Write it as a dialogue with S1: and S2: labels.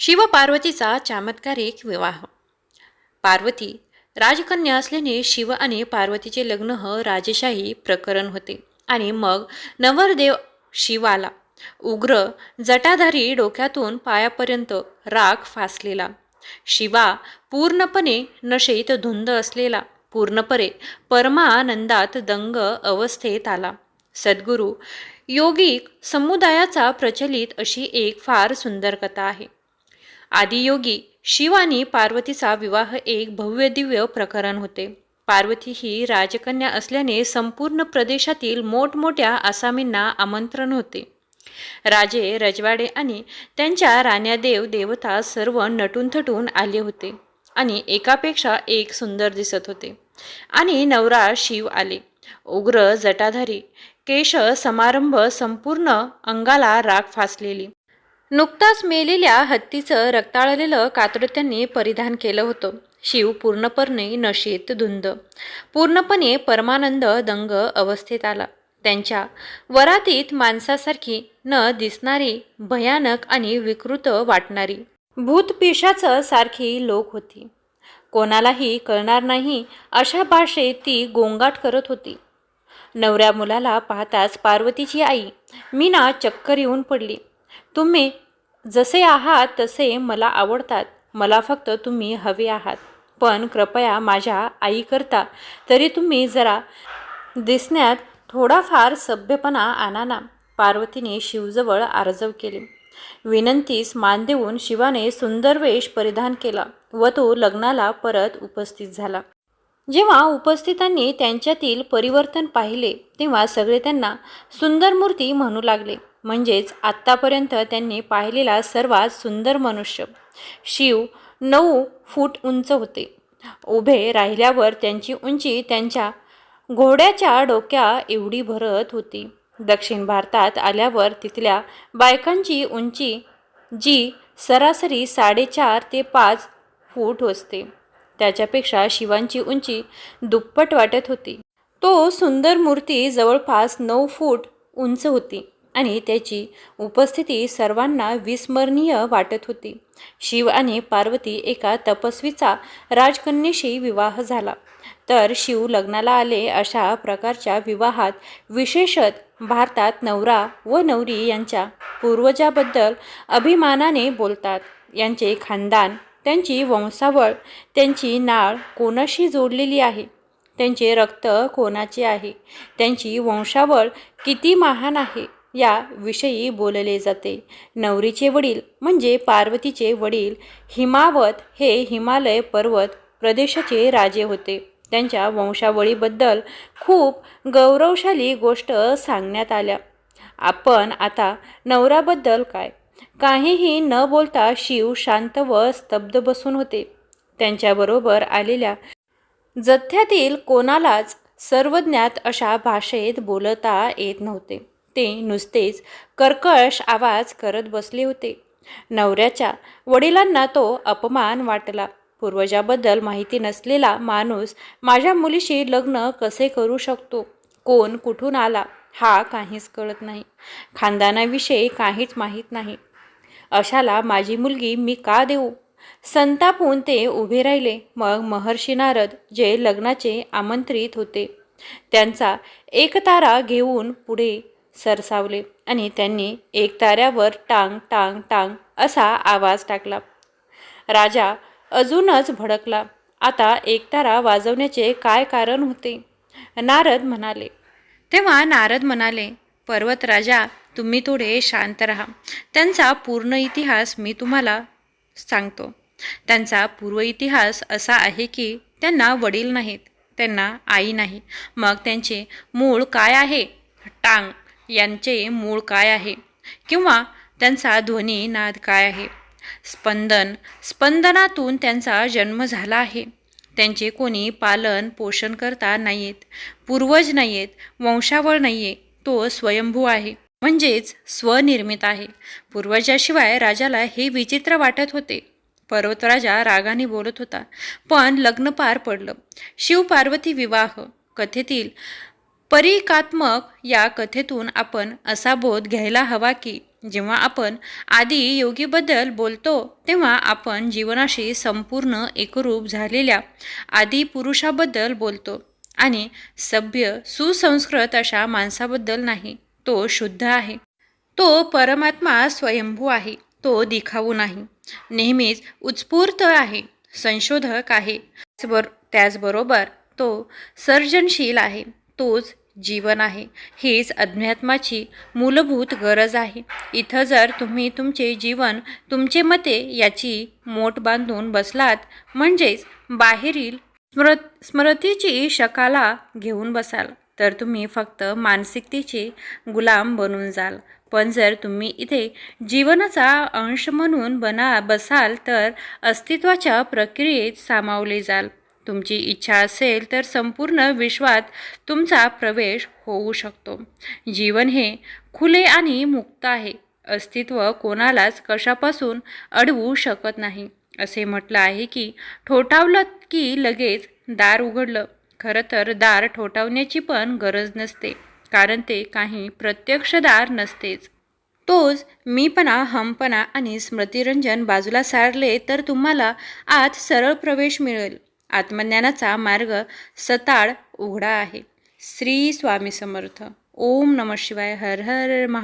S1: शिव पार्वतीचा चमत्कारिक विवाह. पार्वती राजकन्या असल्याने शिव आणि पार्वतीचे लग्न ह राजेशाही प्रकरण होते. आणि मग नवरदेव शिवाला उग्र जटाधारी डोक्यातून पायापर्यंत राख फासलेला. शिवा पूर्णपणे नशेत धुंद असलेला. पूर्णपणे परमानंदात दंग अवस्थेत आला. सद्गुरू योगिक समुदायाचा प्रचलित अशी एक फार सुंदर कथा आहे. आदियोगी शिव आणि पार्वतीचा विवाह एक भव्य दिव्य प्रकरण होते. पार्वती ही राजकन्या असल्याने संपूर्ण प्रदेशातील मोठमोठ्या आसामींना आमंत्रण होते. राजे रजवाडे आणि त्यांच्या राण्यादेव देवता सर्व नटून थटून आले होते आणि एकापेक्षा एक सुंदर दिसत होते. आणि नवरा शिव आले. उग्र जटाधारी केश समारंभ संपूर्ण अंगाला राग फासलेली. नुकताच मेलेल्या हत्तीचं रक्ताळलेलं कातडं त्यांनी परिधान केलं होतं. शिव पूर्णपणे नशेत धुंद. पूर्णपणे परमानंद दंग अवस्थेत आला. त्यांच्या वरातीत माणसासारखी न दिसणारी भयानक आणि विकृत वाटणारी भूतपिशाचं सारखी लोक होती. कोणालाही कळणार नाही अशा भाषेत ती गोंगाट करत होती. नवऱ्या मुलाला पाहताच पार्वतीची आई मीना चक्कर येऊन पडली. तुम्ही जसे आहात तसे मला आवडतात. मला फक्त तुम्ही हवे आहात. पण कृपया माझ्या आईकरता तरी तुम्ही जरा दिसण्यात थोडाफार सभ्यपणा आणा ना. पार्वतीने शिवजवळ आर्जव केले. विनंतीस मान देऊन शिवाने सुंदर वेश परिधान केला व तो लग्नाला परत उपस्थित झाला. जेव्हा उपस्थितांनी त्यांच्यातील परिवर्तन पाहिले तेव्हा सगळे त्यांना सुंदर मूर्ती म्हणू लागले. म्हणजेच आत्तापर्यंत त्यांनी पाहिलेला सर्वात सुंदर मनुष्य. शिव नऊ फूट उंच होते. उभे राहिल्यावर त्यांची उंची त्यांच्या घोड्याच्या डोक्या एवढी भरत होती. दक्षिण भारतात आल्यावर तिथल्या बायकांची उंची जी सरासरी साडेचार ते पाच फूट असते. त्याच्यापेक्षा शिवांची उंची दुप्पट वाटत होती. तो सुंदर मूर्ती जवळपास नऊ फूट उंच होती. आणि त्याची उपस्थिती सर्वांना विस्मरणीय वाटत होती. शिव आणि पार्वती एका तपस्वीचा राजकन्येशी विवाह झाला. तर शिव लग्नाला आले अशा प्रकारच्या विवाहात विशेषत भारतात नवरा व नवरी यांच्या पूर्वजाबद्दल अभिमानाने बोलतात. यांचे खानदान त्यांची वंशावळ त्यांची नाळ कोणाशी जोडलेली आहे? त्यांचे रक्त कोणाचे आहे? त्यांची वंशावळ किती महान आहे? याविषयी बोलले जाते. नवरीचे वडील म्हणजे पार्वतीचे वडील हिमावत हे हिमालय पर्वत प्रदेशाचे राजे होते. त्यांच्या वंशावळीबद्दल खूप गौरवशाली गोष्ट सांगण्यात आल्या. आपण आता नवराबद्दल काय? काहीही न बोलता शिव शांत व स्तब्ध बसून होते. त्यांच्याबरोबर आलेल्या जथ्यातील कोणालाच सर्वज्ञात अशा भाषेत बोलता येत नव्हते. ते नुसतेच कर्कश आवाज करत बसले होते. नवऱ्याच्या वडिलांना तो अपमान वाटला. पूर्वजाबद्दल माहिती नसलेला माणूस माझ्या मुलीशी लग्न कसे करू शकतो? कोण कुठून आला? हा काहीच कळत नाही. खानदानाविषयी काहीच माहीत नाही. अशाला माझी मुलगी मी का देऊ? संतापून ते उभे राहिले. मग महर्षी नारद जे लग्नाचे आमंत्रित होते त्यांचा एकतारा घेऊन पुढे सरसावले आणि त्यांनी एक ताऱ्यावर टांग टांग टांग असा आवाज टाकला. राजा अजूनच भडकला. आता एक तारा वाजवण्याचे काय कारण होते? नारद म्हणाले. तेव्हा नारद म्हणाले पर्वतराजा तुम्ही थोडे शांत राहा. त्यांचा पूर्ण इतिहास मी तुम्हाला सांगतो. त्यांचा पूर्व इतिहास असा आहे की त्यांना वडील नाहीत त्यांना आई नाही. मग त्यांचे मूळ काय आहे? टांग यांचे मूळ काय आहे? किंवा त्यांचा ध्वनी नाद काय आहे? स्पंदन स्पंदनातून त्यांचा जन्म झाला आहे. त्यांचे कोणी पालन पोषण करता नाहीत. पूर्वज नाहीत वंशावळ नाही आहे तो स्वयंभू आहे. म्हणजेच स्वनिर्मित आहे. पूर्वजाशिवाय राजाला हे विचित्र वाटत होते. पर्वतराजा रागाने बोलत होता. पण लग्न पार पडलं. शिव पार्वती विवाह कथेतील परिकात्मक या कथेतून आपण असा बोध घ्यायला हवा की जेव्हा आपण आदी योगीबद्दल बोलतो तेव्हा आपण जीवनाशी संपूर्ण एकरूप झालेल्या आदी पुरुषाबद्दल बोलतो. आणि सभ्य सुसंस्कृत अशा माणसाबद्दल नाही तो शुद्ध आहे. तो परमात्मा स्वयंभू आहे तो दिखाऊ नाही. नेहमीच उत्स्फूर्त आहे संशोधक आहे. त्याचबरोबर तो सर्जनशील आहे तोच जीवन आहे. हीच अध्यात्माची मूलभूत गरज आहे. इथं जर तुम्ही तुमचे जीवन तुमचे मते याची मोठ बांधून बसलात म्हणजेच बाहेरील स्मृत स्मृतीची शकाला घेऊन बसाल तर तुम्ही फक्त मानसिकतेचे गुलाम बनून जाल. पण जर तुम्ही इथे जीवनाचा अंश म्हणून बना बसाल तर अस्तित्वाच्या प्रक्रियेत सामावले जाल. तुमची इच्छा असेल तर संपूर्ण विश्वात तुमचा प्रवेश होऊ शकतो. जीवन हे खुले आणि मुक्त आहे. अस्तित्व कोणालाच कशापासून अडवू शकत नाही. असे म्हटलं आहे की ठोठावलं की लगेच दार उघडलं. खरं तर दार ठोठावण्याची पण गरज नसते कारण ते काही प्रत्यक्ष दार नसतेच. तोच मीपणा हमपणा आणि स्मृतिरंजन बाजूला सारले तर तुम्हाला आत सरळ प्रवेश मिळेल. आत्मज्ञानाचा मार्ग सताळ उघडा आहे. श्री स्वामी समर्थ. ओम नम शिवाय. हर हर महा